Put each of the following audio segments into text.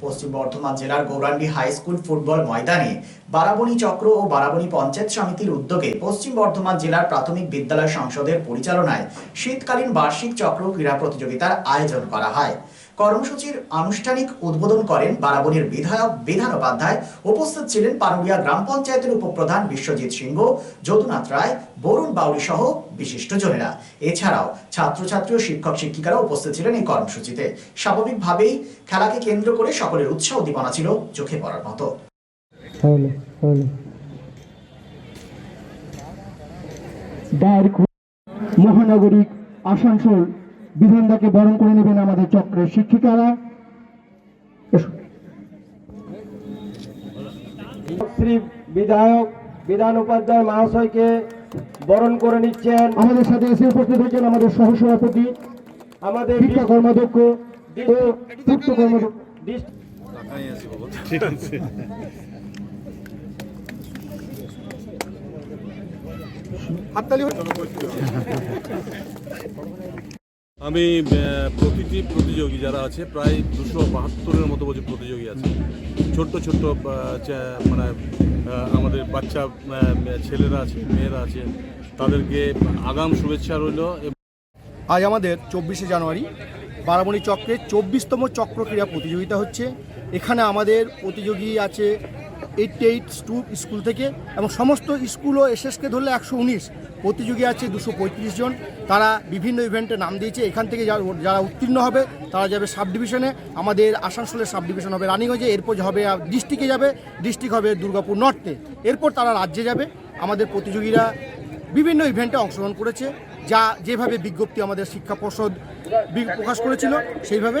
পশ্চিম বর্ধমান জেলার Gaurangi high school football ময়দানে বারাবণী চক্র ও বারাবণী পঞ্চায়েত সমিতির উদ্যোগে পশ্চিম বর্ধমান জেলার প্রাথমিক বিদ্যালয় সংসদের পরিচালনায় শীতকালীন বার্ষিক চক্র ক্রীড়া প্রতিযোগিতার আয়োজন করা হয়। কর্মসূচির আনুষ্ঠানিক উদ্বোধন করেন বারাবণীর বিধায়ক বিধান উপাধ্যায়। উপস্থিত ছিলেন পানুরিয়া গ্রাম পঞ্চায়েতের উপপ্রধান বিশ্বজিৎ সিংহ, যদুনাথ রায়, বরুণ বাউরি সহ বিশিষ্টজনেরা এছাড়াও ছাত্রছাত্রী ও শিক্ষক শিক্ষিকারা উপস্থিত ছিলেন এই কর্মসূচিতে। স্বাভাবিকভাবেই খেলাকে কেন্দ্র করে সকলের উৎসাহ উদ্দীপনা ছিল চোখে পড়ার মতো। মহানগরিক আসানসোল বিধানদাকে বরণ করে নেবেন আমাদের চক্রের শিক্ষিকারা। শ্রী বিধায়ক বিধান উপাধ্যায় মহাশয়কে বরণ করে নিচ্ছেন। আমাদের সাথে এসে উপস্থিত হয়েছেন আমাদের সহসভাপতি আমাদের শিক্ষা কর্মাধ্যক্ষ ও পূর্ত কর্মাধ্যক্ষ। আমি প্রতিটি প্রতিযোগী যারা আছে, প্রায় দুশো বাহাত্তরের মতো বছর প্রতিযোগী আছে। ছোট্ট ছোট্ট মানে আমাদের বাচ্চা ছেলেরা আছে, মেয়েরা আছে, তাদেরকে আগাম শুভেচ্ছা রইল আজ আমাদের চব্বিশে জানুয়ারি বারামণি চক্রের চব্বিশতম চক্র ক্রীড়া প্রতিযোগিতা হচ্ছে। এখানে আমাদের প্রতিযোগী আছে এইটটি এইট টু স্কুল থেকে এবং সমস্ত স্কুল ও এসএসকে ধরলে একশো উনিশ। প্রতিযোগী আছে দুশো পঁয়ত্রিশ জন। তারা বিভিন্ন ইভেন্টে নাম দিয়েছে। এখান থেকে যারা উত্তীর্ণ হবে, তারা যাবে সাব ডিভিশনে আমাদের আসানসোলের সাব ডিভিশন হবে রানিগঞ্জে, এরপর হবে ডিস্ট্রিক্টে যাবে। ডিস্ট্রিক্ট হবে দুর্গাপুর নর্থে। এরপর তারা রাজ্যে যাবে। আমাদের প্রতিযোগীরা বিভিন্ন ইভেন্টে অংশগ্রহণ করেছে। যা যেভাবে বিজ্ঞপ্তি আমাদের শিক্ষা পর্ষদ প্রকাশ করেছিল, সেইভাবে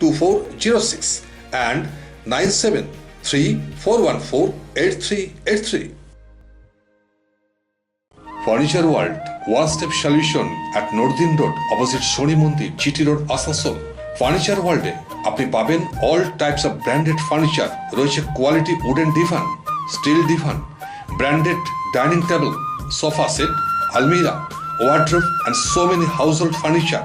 2406 and 973414-8383. Furniture World, One Step Solution at Nordin Road, opposite Sony Mundi, GT Road, Asasol. Furniture ওয়ার্ল্ডে আপনি পাবেন all types of branded furniture রয়েছে quality wooden divan steel divan branded dining table sofa set আলমিরা wardrobe and so many household furniture